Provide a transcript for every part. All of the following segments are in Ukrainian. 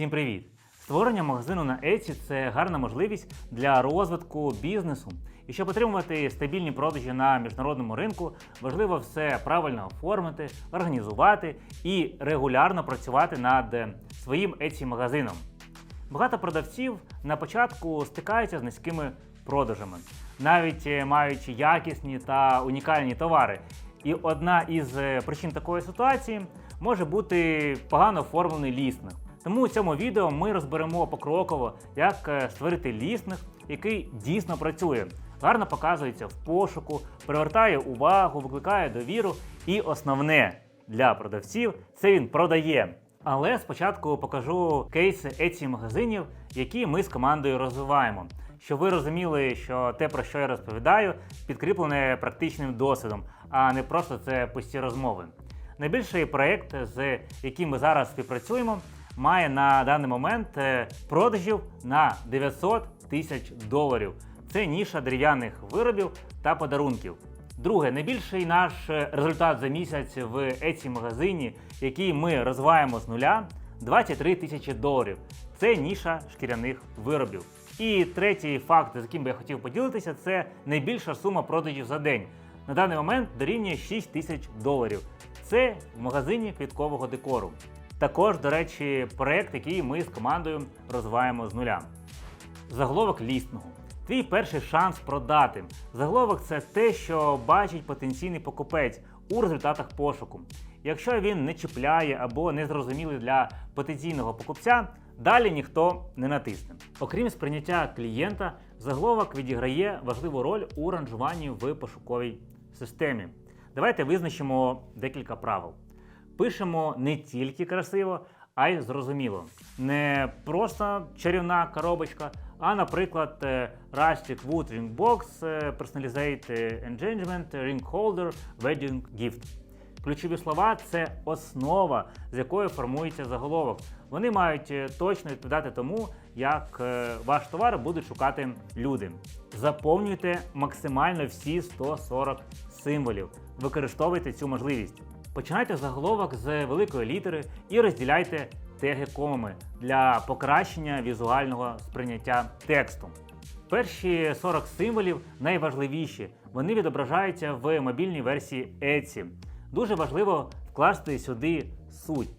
Всім привіт! Створення магазину на Etsy – це гарна можливість для розвитку бізнесу. І щоб отримувати стабільні продажі на міжнародному ринку, важливо все правильно оформити, організувати і регулярно працювати над своїм Etsy магазином. Багато продавців на початку стикаються з низькими продажами, навіть е, маючи якісні та унікальні товари. І одна із е, причин такої ситуації може бути погано оформлений лістинг. Тому у цьому відео ми розберемо покроково, як е, створити лістинг, який дійсно працює, гарно показується в пошуку, привертає увагу, викликає довіру. І основне для продавців це він продає. Але спочатку покажу кейси Etsy магазинів, які ми з командою розвиваємо. Щоб ви розуміли, що те, про що я розповідаю, підкріплене практичним досвідом, а не просто це пусті розмови. Найбільший проєкт, з яким ми зараз співпрацюємо, має на даний момент е, продажів на 900 тисяч доларів. Це ніша дерев'яних виробів та подарунків. Друге, найбільший наш е, результат за місяць в Etsy магазині, який ми розвиваємо з нуля, 23 тисячі доларів. Це ніша шкіряних виробів. І третій факт, з яким би я хотів поділитися, це найбільша сума продажів за день. На даний момент дорівнює 6 тисяч доларів. Це в магазині квіткового декору. Також, до речі, проект, який ми з командою розвиваємо з нуля. Заголовок лістингу. Твій перший шанс продати. Заголовок це те, що бачить потенційний покупець у результатах пошуку. Якщо він не чіпляє або не зрозумілий для потенційного покупця, далі ніхто не натисне. Окрім сприйняття клієнта, заголовок відіграє важливу роль у ранжуванні в пошуковій системі. Давайте визначимо декілька правил. Пишемо не тільки красиво, а й зрозуміло. Не просто чарівна коробочка, а, наприклад, е, Rustic Wood Ring Box, е, Personalized Engagement, Ring Holder, Wedding Gift. Ключові слова це основа, з якої формується заголовок. Вони мають е, точно відповідати тому, як ваш товар будуть шукати люди. Заповнюйте максимально всі 140 символів. Використовуйте цю можливість. Починайте заголовок з великої літери і розділяйте теги комами для покращення візуального сприйняття тексту. Перші 40 символів найважливіші. Вони відображаються в мобільній версії Etsy. Дуже важливо вкласти сюди суть.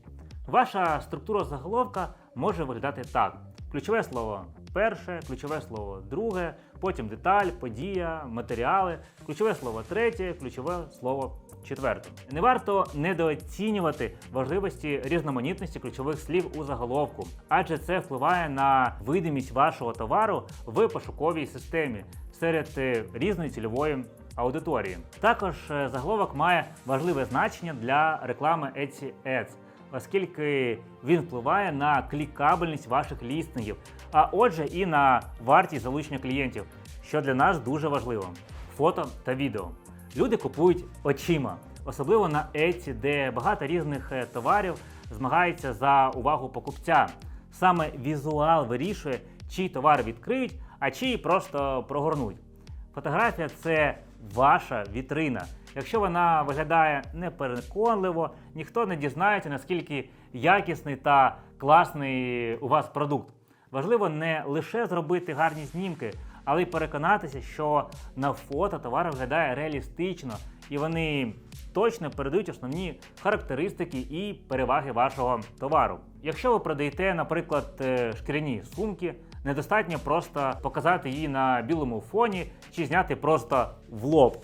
Ваша структура заголовка може виглядати так: ключове слово перше, ключове слово друге, потім деталь, подія, матеріали, ключове слово третє, ключове слово четверте. Не варто недооцінювати важливості різноманітності ключових слів у заголовку, адже це впливає на видимість вашого товару в пошуковій системі серед е, різної цільової аудиторії. Також е, заголовок має важливе значення для реклами Etsy Ads, оскільки він впливає на клікабельність ваших лістингів, а отже, і на вартість залучення клієнтів, що для нас дуже важливо. Фото та відео. Люди купують очима, особливо на Etsy, де багато різних е, товарів змагається за увагу покупця. Саме візуал вирішує, чий товар відкриють, а чий просто прогорнуть. Фотографія це ваша вітрина. Якщо вона виглядає непереконливо, ніхто не дізнається, наскільки якісний та класний у вас продукт. Важливо не лише зробити гарні знімки, але й переконатися, що на фото товар виглядає реалістично і вони точно передають основні характеристики і переваги вашого товару. Якщо ви продаєте, наприклад, е, шкіряні сумки, недостатньо просто показати її на білому фоні чи зняти просто в лоб.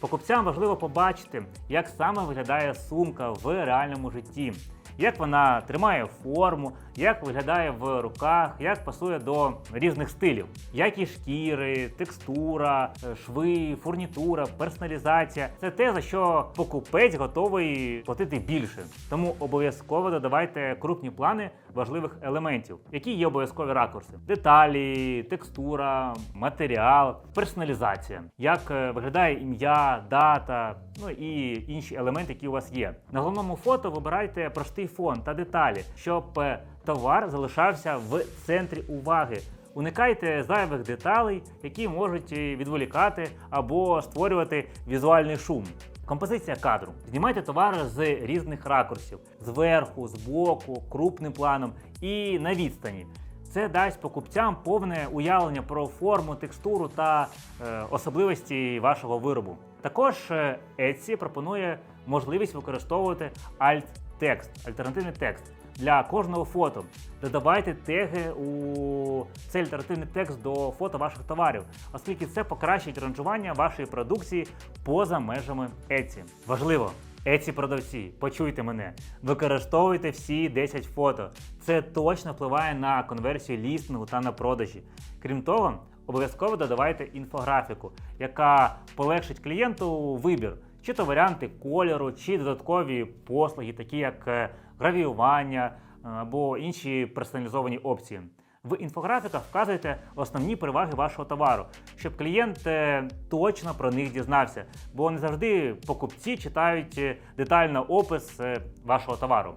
Покупцям важливо побачити, як саме виглядає сумка в реальному житті, як вона тримає форму, як виглядає в руках, як пасує до різних стилів, які шкіри, текстура, е, шви, фурнітура, персоналізація це те, за що покупець готовий платити більше. Тому обов'язково додавайте крупні плани важливих елементів, які є обов'язкові ракурси: деталі, текстура, матеріал, персоналізація, як е, виглядає ім'я, дата, ну і інші елементи, які у вас є. На головному фото вибирайте простий фон та деталі, щоб е, товар залишався в центрі уваги. Уникайте зайвих деталей, які можуть е, відволікати або створювати візуальний шум. Композиція кадру. Знімайте товари з різних ракурсів: зверху, збоку, крупним планом і на відстані. Це дасть покупцям повне уявлення про форму, текстуру та е, особливості вашого виробу. Також е, Etsy пропонує можливість використовувати alt-текст, альтернативний текст для кожного фото. Додавайте теги у цей альтернативний текст до фото ваших товарів, оскільки це покращить ранжування вашої продукції поза межами Etsy. Важливо! Etsy продавці, почуйте мене, використовуйте всі 10 фото. Це точно впливає на конверсію лістингу та на продажі. Крім того, обов'язково додавайте інфографіку, яка полегшить клієнту вибір, чи то варіанти кольору, чи додаткові послуги, такі як е, гравіювання е, або інші персоналізовані опції. В інфографіках вказуйте основні переваги вашого товару, щоб клієнт е, точно про них дізнався, бо не завжди покупці читають е, детально опис вашого товару.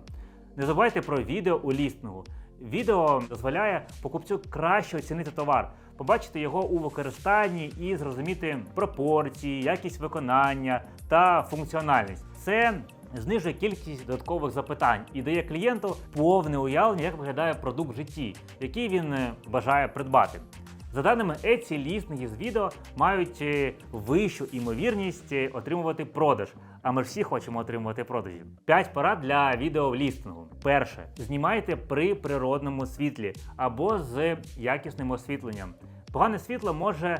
Не забувайте про відео у лістингу. Відео дозволяє покупцю краще оцінити товар, побачити його у використанні і зрозуміти пропорції, якість виконання та функціональність. Це знижує кількість додаткових запитань і дає клієнту повне уявлення, як виглядає продукт в житті, який він е, бажає придбати. За даними Etsy, лістинги з відео мають е, вищу імовірність е, отримувати продаж. А ми ж всі хочемо отримувати продажі. 5 порад для відео лістингу. Перше, знімайте при природному світлі або з якісним освітленням. Погане світло може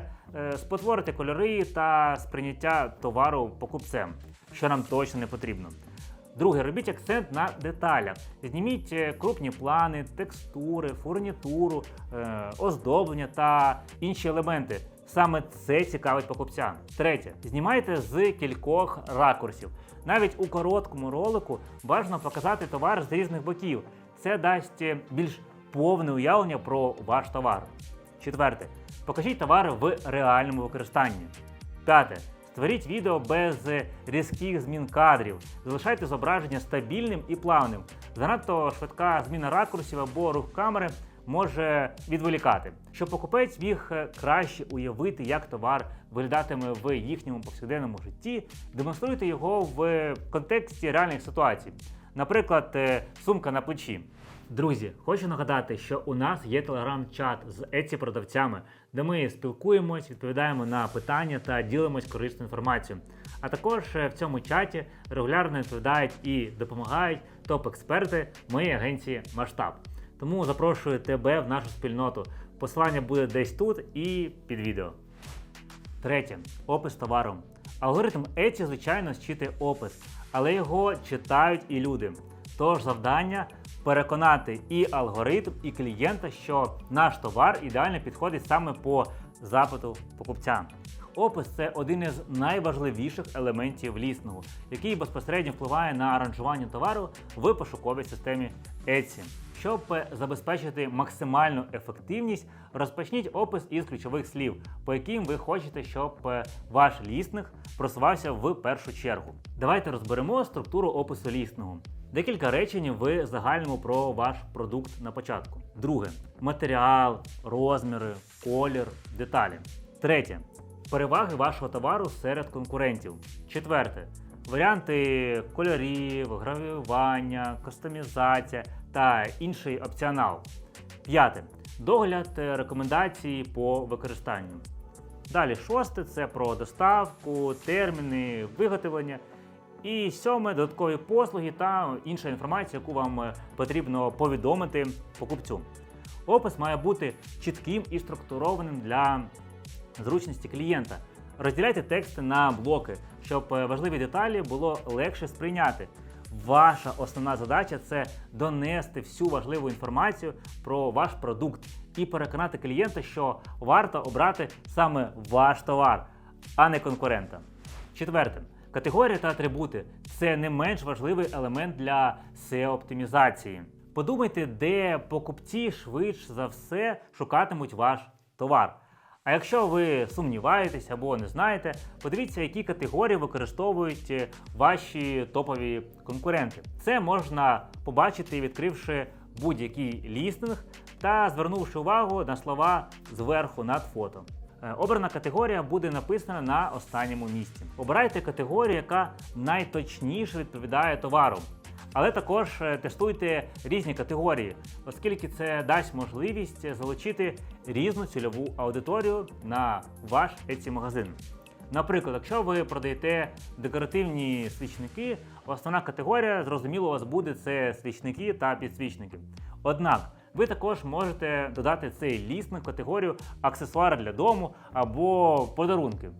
спотворити кольори та сприйняття товару покупцем, що нам точно не потрібно. Друге, робіть акцент на деталях. Зніміть е, крупні плани, текстури, фурнітуру, е, оздоблення та інші елементи. Саме це цікавить покупця. Третє, знімайте з кількох ракурсів. Навіть у короткому ролику бажано показати товар з різних боків. Це дасть е, більш повне уявлення про ваш товар. Четверте, покажіть товари в реальному використанні. П'яте. Створіть відео без різких змін кадрів. Залишайте зображення стабільним і плавним. Занадто швидка зміна ракурсів або рух камери може відволікати, щоб покупець міг е, краще уявити, як товар виглядатиме в їхньому повсякденному житті. Демонструйте його в контексті реальних ситуацій. Наприклад, е, сумка на плечі. Друзі, хочу нагадати, що у нас є телеграм-чат з Etsy продавцями, де ми спілкуємось, відповідаємо на питання та ділимось корисною інформацією. А також е, в цьому чаті регулярно відповідають і допомагають топ-експерти моєї агенції Масштаб. Тому запрошую тебе в нашу спільноту. Посилання буде десь тут і під відео. Третє опис товару. Алгоритм Etsy, звичайно, зчитує опис, але його читають і люди. Тож завдання переконати і алгоритм, і клієнта, що наш товар ідеально підходить саме по запиту покупця. Опис це один із найважливіших елементів лісного, який безпосередньо впливає на аранжування товару в пошуковій системі Etsy. Щоб забезпечити максимальну ефективність, розпочніть опис із ключових слів, по яким ви хочете, щоб е, ваш лістинг просувався в першу чергу. Давайте розберемо структуру опису лістингу. Декілька речень в загальному про ваш продукт на початку. Друге матеріал, розміри, колір, деталі. Третє переваги вашого товару серед конкурентів. Четверте варіанти кольорів, гравіювання, кастомізація та інший опціонал. П'яте догляд е, рекомендації по використанню. Далі шосте це про доставку, терміни, виготовлення. І сьоме додаткові послуги та інша інформація, яку вам е, потрібно повідомити покупцю. Опис має бути чітким і структурованим для зручності клієнта. Розділяйте тексти на блоки, щоб е, важливі деталі було легше сприйняти. Ваша основна задача це донести всю важливу інформацію про ваш продукт і переконати клієнта, що варто обрати саме ваш товар, а не конкурента. Четверте. Категорії та атрибути це не менш важливий елемент для SEO-оптимізації. Подумайте, де покупці швидше за все шукатимуть ваш товар. А якщо ви сумніваєтесь або не знаєте, подивіться, які категорії використовують е, ваші топові конкуренти. Це можна побачити, відкривши будь-який лістинг та звернувши увагу на слова зверху над фото. Е, Обрана категорія буде написана на останньому місці. Обирайте категорію, яка найточніше відповідає товару. Але також е, тестуйте різні категорії, оскільки це дасть можливість залучити різну цільову аудиторію на ваш Etsy магазин. Наприклад, якщо ви продаєте декоративні свічники, основна категорія, зрозуміло, у вас буде це свічники та підсвічники. Однак ви також можете додати цей лістинг в категорію аксесуари для дому або подарунки.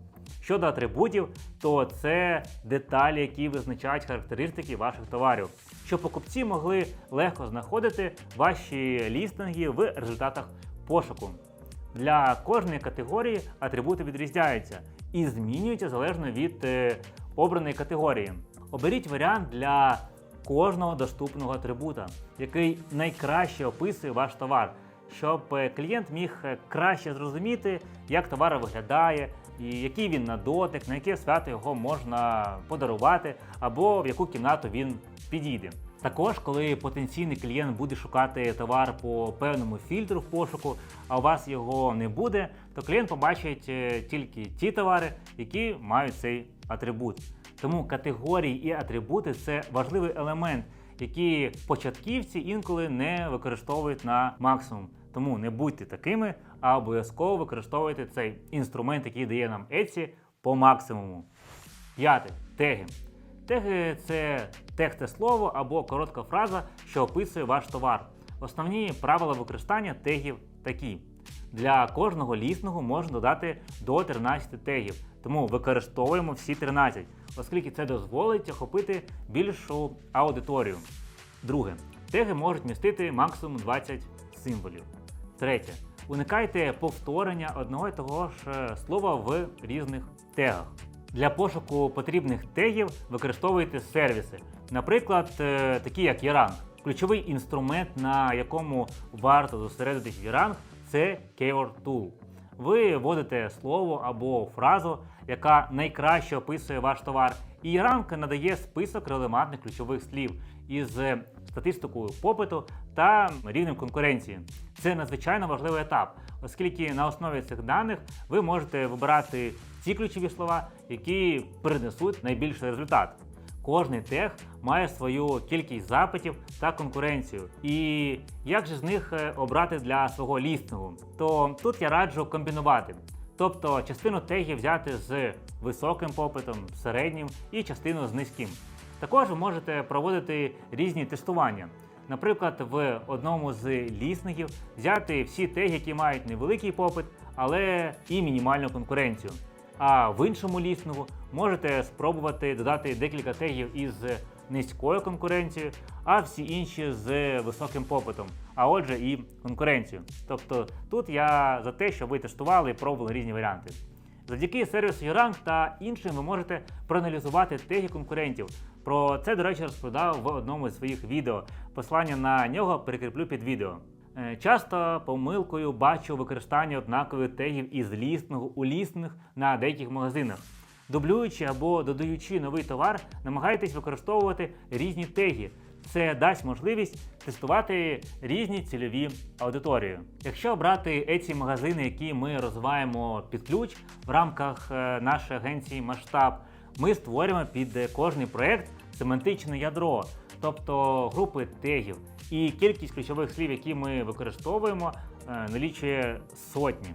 Щодо атрибутів, то це деталі, які визначають характеристики ваших товарів, щоб покупці могли легко знаходити ваші лістинги в результатах пошуку. Для кожної категорії атрибути відрізняються і змінюються залежно від е, обраної категорії. Оберіть варіант для кожного доступного атрибута, який найкраще описує ваш товар, щоб е, клієнт міг е, краще зрозуміти, як товар виглядає, і який він на дотик, на яке свято його можна подарувати, або в яку кімнату він підійде. Також, коли потенційний клієнт буде шукати товар по певному фільтру в пошуку, а у вас його не буде, то клієнт побачить е, тільки ті товари, які мають цей атрибут. Тому категорії і атрибути це важливий елемент, який початківці інколи не використовують на максимум. Тому не будьте такими, а обов'язково використовуйте цей інструмент, який дає нам Etsy по максимуму. П'яте теги. Теги це тексте слово або коротка фраза, що описує ваш товар. Основні правила використання тегів такі. Для кожного лісного можна додати до 13 тегів, тому використовуємо всі 13, оскільки це дозволить охопити більшу аудиторію. Друге. Теги можуть містити максимум 20 символів. Третє. Уникайте повторення одного і того ж е, слова в різних тегах. Для пошуку потрібних тегів використовуйте сервіси, наприклад, е, такі як Yarang. Ключовий інструмент, на якому варто зосередитись Yarang, це Keyword Tool. Ви вводите слово або фразу, яка найкраще описує ваш товар, і Yarang надає список релевантних ключових слів із статистикою попиту та рівнем конкуренції. Це надзвичайно важливий етап, оскільки на основі цих даних ви можете вибирати ті ключові слова, які принесуть найбільший результат. Кожний тег має свою кількість запитів та конкуренцію. І як же з них е, обрати для свого лістингу? То тут я раджу комбінувати. Тобто частину тегів взяти з високим попитом, середнім і частину з низьким. Також ви можете проводити різні тестування. Наприклад, в одному з лісників взяти всі теги, які мають невеликий попит, але і мінімальну конкуренцію. А в іншому ліснику можете спробувати додати декілька тегів із низькою конкуренцією, а всі інші з високим попитом, а отже, і конкуренцію. Тобто тут я за те, щоб ви тестували і пробували різні варіанти. Завдяки сервісу Yarang та іншим ви можете проаналізувати теги конкурентів. Про це, до речі, розповідав в одному з своїх відео. Посилання на нього перекріплю під відео. Е, Часто помилкою бачу використання однакових тегів із лісного у лісних на деяких магазинах. Дублюючи або додаючи новий товар, намагайтесь використовувати різні теги. Це дасть можливість тестувати різні цільові аудиторії. Якщо брати Etsy магазини, які ми розвиваємо під ключ в рамках е, нашої агенції Масштаб, ми створюємо під кожний проект семантичне ядро, тобто групи тегів. І кількість ключових слів, які ми використовуємо, е, налічує сотні.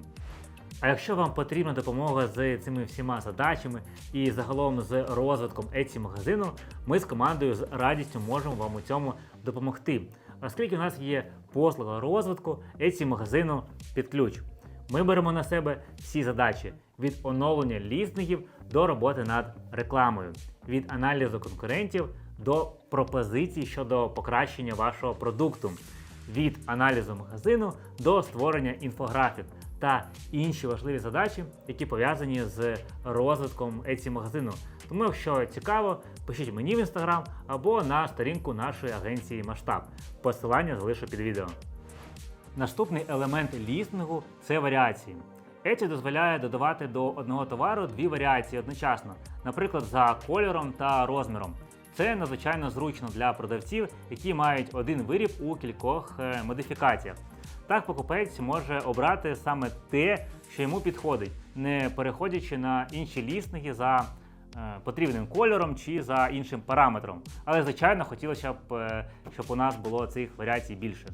А якщо вам потрібна допомога з цими всіма задачами і загалом з розвитком Etsy магазину, ми з командою з радістю можемо вам у цьому допомогти, оскільки у нас є послуга розвитку Etsy магазину під ключ. Ми беремо на себе всі задачі від оновлення лістингів до роботи над рекламою, від аналізу конкурентів до пропозицій щодо покращення вашого продукту, від аналізу магазину до створення інфографік та інші важливі задачі, які пов'язані з розвитком Etsy магазину. Тому, якщо цікаво, пишіть мені в інстаграм або на сторінку нашої агенції Масштаб. Посилання залишу під відео. Наступний елемент лістингу це варіації. Etsy дозволяє додавати до одного товару дві варіації одночасно, наприклад, за кольором та розміром. Це надзвичайно зручно для продавців, які мають один виріб у кількох е, модифікаціях. Так покупець може обрати саме те, що йому підходить, не переходячи на інші лісники за е, потрібним кольором чи за іншим параметром. Але, звичайно, хотілося б, е, щоб у нас було цих варіацій більше.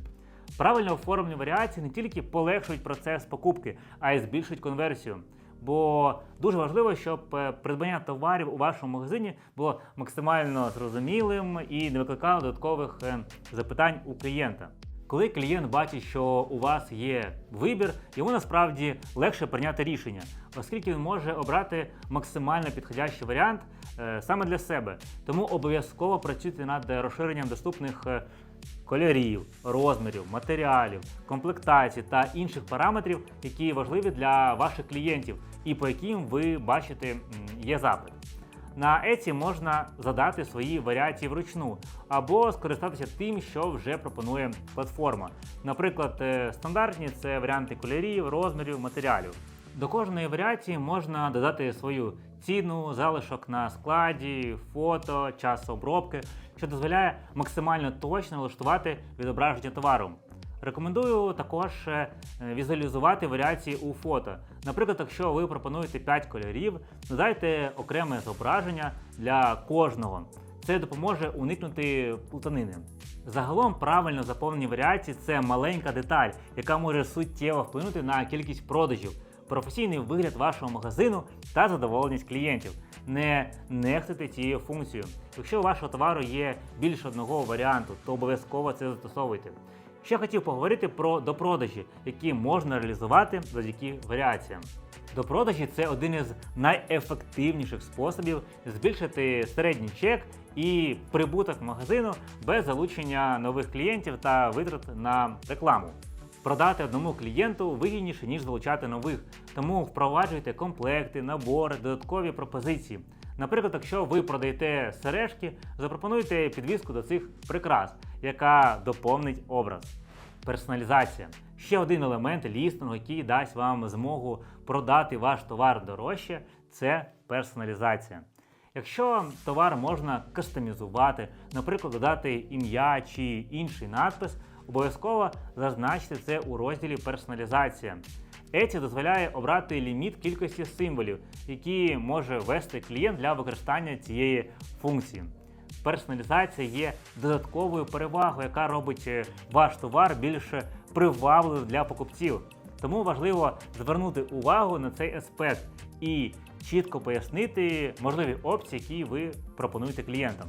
Правильно оформлені варіації не тільки полегшують процес покупки, а й збільшують конверсію. Бо дуже важливо, щоб е, придбання товарів у вашому магазині було максимально зрозумілим і не викликало додаткових е, запитань у клієнта. Коли клієнт бачить, що у вас є вибір, йому насправді легше прийняти рішення, оскільки він може обрати максимально підходящий варіант е, саме для себе. Тому обов'язково працюйте над розширенням доступних кольорів, розмірів, матеріалів, комплектацій та інших параметрів, які важливі для ваших клієнтів і по яким ви бачите є запит. На Etsy можна задати свої варіації вручну або скористатися тим, що вже пропонує платформа. Наприклад, е, стандартні це варіанти кольорів, розмірів, матеріалів. До кожної варіації можна додати свою ціну, залишок на складі, фото, час обробки, що дозволяє максимально точно влаштувати відображення товару. Рекомендую також е, візуалізувати варіації у фото. Наприклад, якщо ви пропонуєте 5 кольорів, додайте окреме зображення для кожного. Це допоможе уникнути плутанини. Загалом правильно заповнені варіації це маленька деталь, яка може суттєво вплинути на кількість продажів, професійний вигляд вашого магазину та задоволеність клієнтів. Не нехтуйте цією функцією. Якщо у вашого товару є більше одного варіанту, то обов'язково це застосовуйте. Ще хотів поговорити про допродажі, які можна реалізувати завдяки варіаціям. Допродажі це один із найефективніших способів збільшити середній чек і прибуток магазину без залучення нових клієнтів та витрат на рекламу. Продати одному клієнту вигідніше, ніж залучати нових, тому впроваджуйте комплекти, набори, додаткові пропозиції. Наприклад, якщо ви продаєте сережки, запропонуйте підвіску до цих прикрас, яка доповнить образ. Персоналізація ще один елемент лістингу, який дасть вам змогу продати ваш товар дорожче, це персоналізація. Якщо товар можна кастомізувати, наприклад, додати ім'я чи інший надпис, обов'язково зазначте це у розділі персоналізація. Etsy дозволяє обрати ліміт кількості символів, які може ввести клієнт для використання цієї функції. Персоналізація є додатковою перевагою, яка робить е, ваш товар більш привабливим для покупців. Тому важливо звернути увагу на цей аспект і чітко пояснити можливі опції, які ви пропонуєте клієнтам.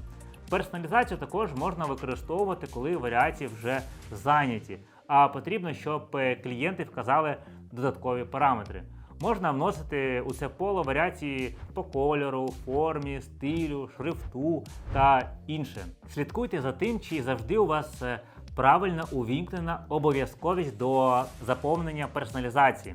Персоналізацію також можна використовувати, коли варіації вже зайняті, а потрібно, щоб е, клієнти вказали додаткові параметри. Можна вносити у це поле варіації по кольору, формі, стилю, шрифту та інше. Слідкуйте за тим, чи завжди у вас е, правильно увімкнена обов'язковість до заповнення персоналізації.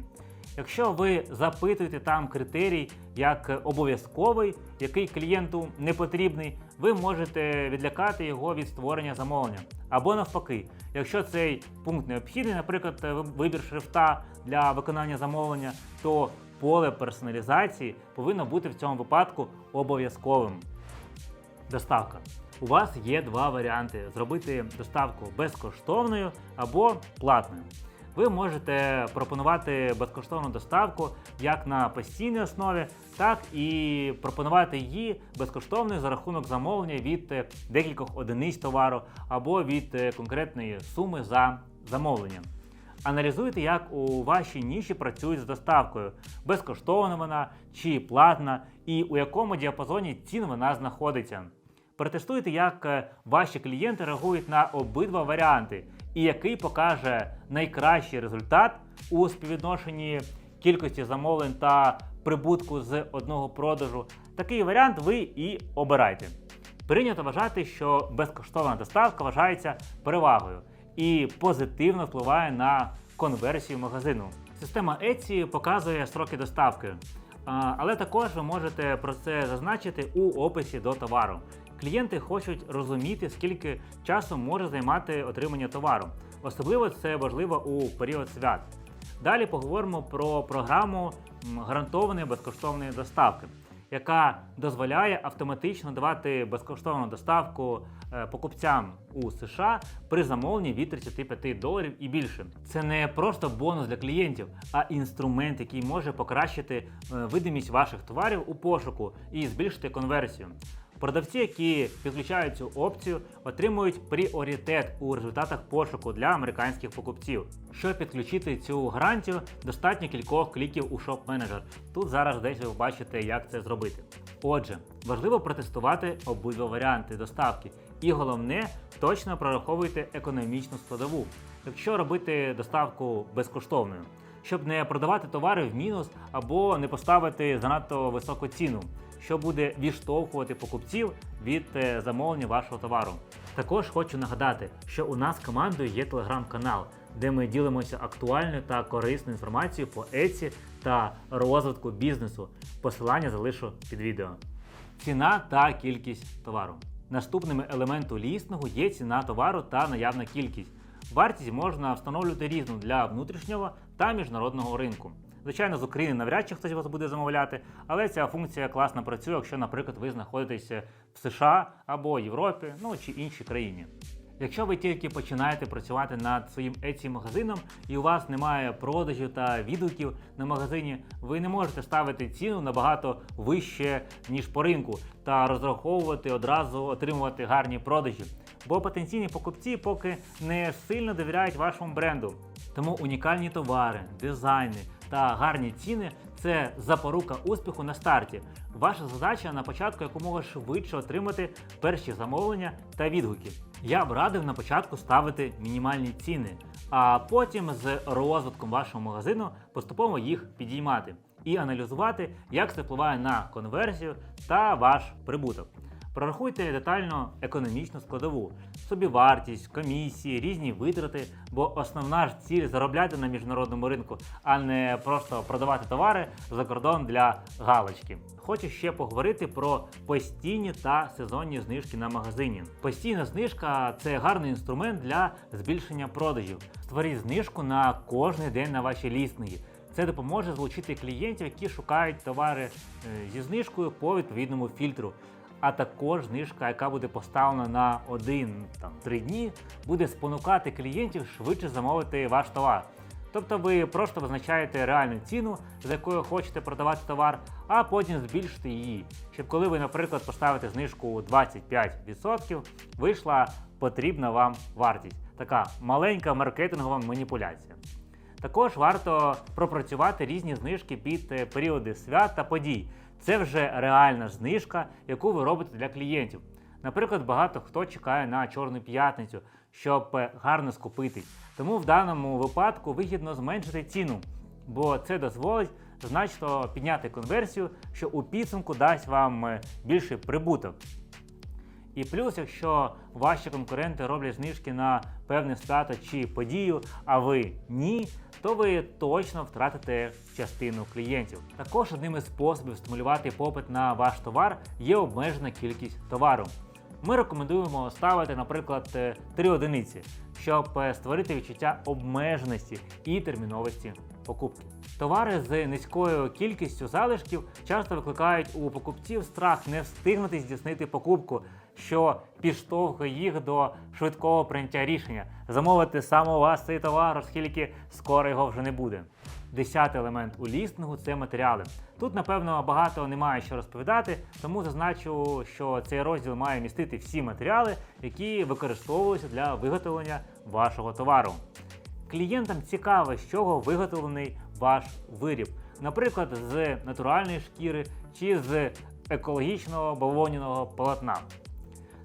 Якщо ви запитуєте там критерій як обов'язковий, який клієнту не потрібний, ви можете відлякати його від створення замовлення. Або навпаки, якщо цей пункт необхідний, наприклад, вибір шрифта для виконання замовлення, то поле персоналізації повинно бути в цьому випадку обов'язковим. Доставка. У вас є два варіанти: зробити доставку безкоштовною або платною. Ви можете пропонувати безкоштовну доставку як на постійній основі, так і пропонувати її безкоштовною за рахунок замовлення від е, декількох одиниць товару або від е, конкретної суми за замовленням. Аналізуйте, як у вашій ніші працюють з доставкою, безкоштовна вона чи платна, і у якому діапазоні цін вона знаходиться. Протестуйте, як е, ваші клієнти реагують на обидва варіанти, і який покаже найкращий результат у співвідношенні кількості замовлень та прибутку з одного продажу. Такий варіант ви і обирайте. Прийнято вважати, що безкоштовна доставка вважається перевагою і позитивно впливає на конверсію магазину. Система Etsy показує строки доставки, але також ви можете про це зазначити у описі до товару. Клієнти хочуть розуміти, скільки часу може займати отримання товару. Особливо це важливо у період свят. Далі поговоримо про програму гарантованої безкоштовної доставки. яка дозволяє автоматично давати безкоштовну доставку е, покупцям у США при замовленні від 35 доларів і більше. Це не просто бонус для клієнтів, а інструмент, який може покращити е, видимість ваших товарів у пошуку і збільшити конверсію. Продавці, які підключають цю опцію, отримують пріоритет у результатах пошуку для американських покупців. Щоб підключити цю гарантію, достатньо кількох кліків у Shop Manager. Тут зараз десь ви бачите, як це зробити. Отже, важливо протестувати обидва варіанти доставки. І головне, точно прораховуйте економічну складову, якщо робити доставку безкоштовною, щоб не продавати товари в мінус або не поставити занадто високу ціну що буде відштовхувати покупців від е, замовлення вашого товару. Також хочу нагадати, що у нас командою є телеграм-канал, де ми ділимося актуальною та корисною інформацією по Etsy та розвитку бізнесу. Посилання залишу під відео. Ціна та кількість товару. Наступними елементу лістингу є ціна товару та наявна кількість. Вартість можна встановлювати різну для внутрішнього та міжнародного ринку. Звичайно, з України навряд чи хтось вас буде замовляти, але ця функція класно працює, якщо, наприклад, ви знаходитеся в США або Європі, ну чи іншій країні. Якщо ви тільки починаєте працювати над своїм Etsy магазином і у вас немає продажів та відгуків на магазині, ви не можете ставити ціну набагато вище, ніж по ринку, та розраховувати одразу отримувати гарні продажі. Бо потенційні покупці поки не сильно довіряють вашому бренду. Тому унікальні товари, дизайни та гарні ціни це запорука успіху на старті. Ваша задача на початку якомога швидше отримати перші замовлення та відгуки. Я б радив на початку ставити мінімальні ціни, а потім з розвитком вашого магазину поступово їх підіймати і аналізувати, як це впливає на конверсію та ваш прибуток. Прорахуйте детально економічну складову, собівартість, комісії, різні витрати, бо основна ж ціль заробляти на міжнародному ринку, а не просто продавати товари за кордон для галочки. Хочу ще поговорити про постійні та сезонні знижки на магазині. Постійна знижка це гарний інструмент для збільшення продажів. Створіть знижку на кожний день на ваші лістинги. Це допоможе залучити клієнтів, які шукають товари е, зі знижкою по відповідному фільтру а також знижка, яка буде поставлена на 1-3 дні, буде спонукати клієнтів швидше замовити ваш товар. Тобто ви просто визначаєте реальну ціну, за якою хочете продавати товар, а потім збільшите її, щоб коли ви, наприклад, поставите знижку 25%, вийшла потрібна вам вартість. Така маленька маркетингова маніпуляція. Також варто пропрацювати різні знижки під е, періоди свят та подій. Це вже реальна знижка, яку ви робите для клієнтів. Наприклад, багато хто чекає на Чорну п'ятницю, щоб е, гарно скупитись. Тому в даному випадку вигідно зменшити ціну, бо це дозволить значно підняти конверсію, що у підсумку дасть вам е, більший прибуток. І плюс, якщо ваші конкуренти роблять знижки на певне свято чи подію, а ви ні, то ви точно втратите частину клієнтів. Також одним із способів стимулювати попит на ваш товар є обмежена кількість товару. Ми рекомендуємо ставити, наприклад, е, три одиниці, щоб е, створити відчуття обмеженості і терміновості покупки. Товари з низькою кількістю залишків часто викликають у покупців страх не встигнути здійснити покупку, що підштовхує їх до швидкого прийняття рішення, замовити саме у вас цей товар, оскільки скоро його вже не буде. Десятий елемент у лістингу це матеріали. Тут, напевно, багато немає що розповідати, тому зазначу, що цей розділ має містити всі матеріали, які використовуються для виготовлення вашого товару. Клієнтам цікаво, з чого виготовлений ваш виріб, наприклад, з натуральної шкіри чи з екологічного бавовняного полотна.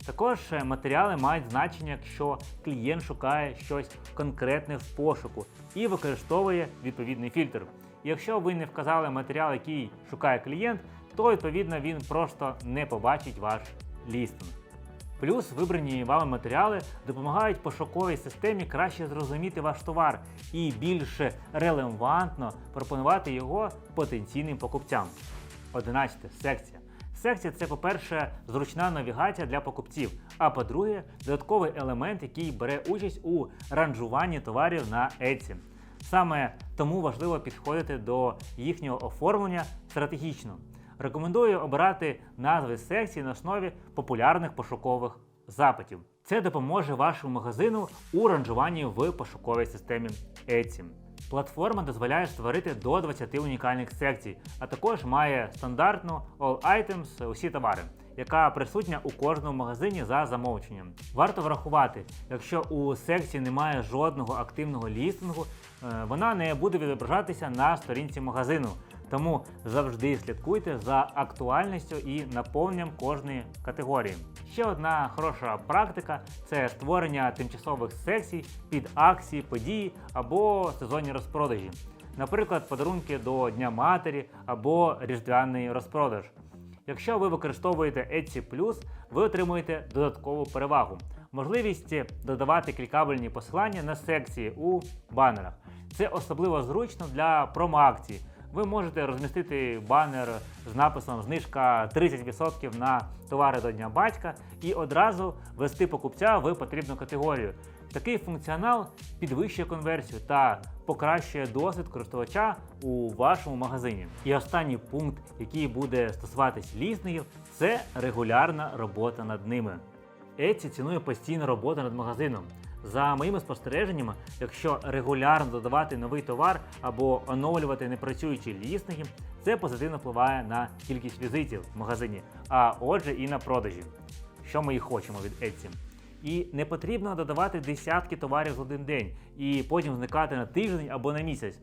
Також е, матеріали мають значення, якщо клієнт шукає щось конкретне в пошуку і використовує відповідний фільтр. Якщо ви не вказали матеріал, який шукає клієнт, то відповідно він просто не побачить ваш лістинг. Плюс вибрані вами матеріали допомагають пошуковій системі краще зрозуміти ваш товар і більш релевантно пропонувати його потенційним покупцям. 11. Секція. Секція це, по-перше, зручна навігація для покупців. А по-друге, додатковий елемент, який бере участь у ранжуванні товарів на Etsy. Саме тому важливо підходити до їхнього оформлення стратегічно. Рекомендую обирати назви секцій на основі популярних пошукових запитів. Це допоможе вашому магазину у ранжуванні в пошуковій системі Etsy. Платформа дозволяє створити до 20 унікальних секцій, а також має стандартну All Items усі товари, яка присутня у кожному магазині за замовченням. Варто врахувати, якщо у секції немає жодного активного лістингу, е, вона не буде відображатися на сторінці магазину. Тому завжди слідкуйте за актуальністю і наповненням кожної категорії. Ще одна хороша практика це створення тимчасових секцій під акції, події або сезонні розпродажі. Наприклад, подарунки до Дня Матері або різдвяний розпродаж. Якщо ви використовуєте Etsy+, ви отримуєте додаткову перевагу. Можливість додавати клікабельні посилання на секції у банерах. Це особливо зручно для промо-акцій. Ви можете розмістити банер з написом знижка 30% на товари до Дня батька і одразу ввести покупця в потрібну категорію. Такий функціонал підвищує конверсію та покращує досвід користувача у вашому магазині. І останній пункт, який буде стосуватись ліснигів, це регулярна робота над ними. Etsy цінує постійну роботу над магазином. За моїми спостереженнями, якщо регулярно додавати новий товар або оновлювати непрацюючі лістинги, це позитивно впливає на кількість візитів в магазині, а отже і на продажі, що ми і хочемо від Etsy. І не потрібно додавати десятки товарів за один день і потім зникати на тиждень або на місяць.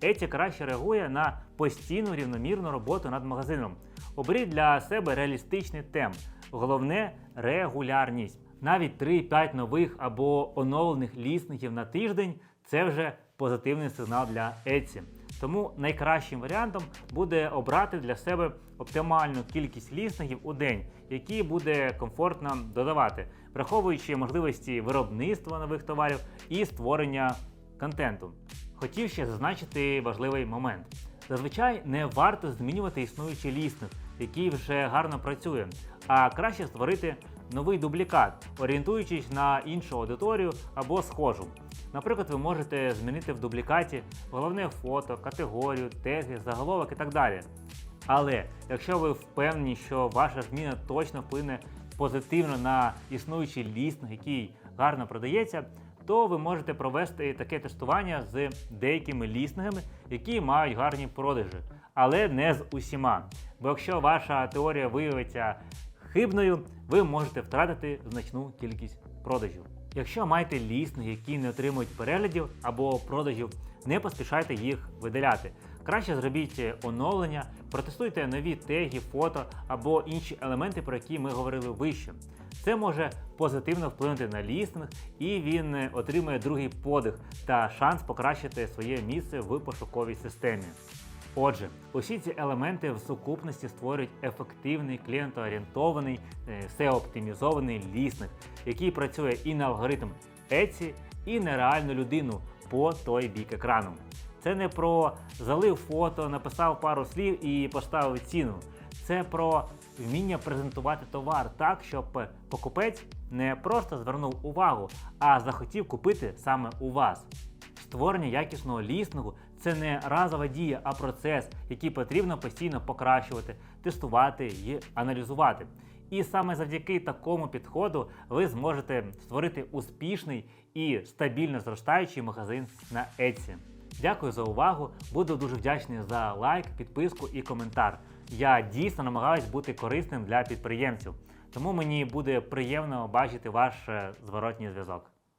Etsy краще реагує на постійну рівномірну роботу над магазином. Оберіть для себе реалістичний темп. Головне регулярність. Навіть 3-5 нових або оновлених лісників на тиждень це вже позитивний сигнал для Etsy. Тому найкращим варіантом буде обрати для себе оптимальну кількість лісників у день, які буде комфортно додавати, враховуючи можливості виробництва нових товарів і створення контенту. Хотів ще зазначити важливий момент. Зазвичай не варто змінювати існуючий лістинг, який вже гарно працює, а краще створити новий дублікат, орієнтуючись на іншу аудиторію або схожу. Наприклад, ви можете змінити в дублікаті головне фото, категорію, теги, заголовок і так далі. Але якщо ви впевнені, що ваша зміна точно вплине позитивно на існуючий лістинг, який гарно продається, то ви можете провести таке тестування з деякими лістингами, які мають гарні продажі, але не з усіма. Бо якщо ваша теорія виявиться хибною, ви можете втратити значну кількість продажів. Якщо маєте лістинги, які не отримують переглядів або продажів, не поспішайте їх видаляти. Краще зробіть оновлення, протестуйте нові теги, фото або інші елементи, про які ми говорили вище. Це може позитивно вплинути на лістинг, і він е, отримує другий подих та шанс покращити своє місце в пошуковій системі. Отже, усі ці елементи в сукупності створюють ефективний клієнтоорієнтований, е, SEO-оптимізований лістинг, який працює і на алгоритм Etsy, і на реальну людину по той бік екрану. Це не про залив фото, написав пару слів і поставив ціну. Це про вміння презентувати товар так, щоб покупець не просто звернув увагу, а захотів купити саме у вас. Створення якісного лістингу це не разова дія, а процес, який потрібно постійно покращувати, тестувати і аналізувати. І саме завдяки такому підходу ви зможете створити успішний і стабільно зростаючий магазин на Etsy. Дякую за увагу. Буду дуже вдячний за лайк, підписку і коментар. Я дійсно намагаюсь бути корисним для підприємців, тому мені буде приємно бачити ваш е, зворотній зв'язок.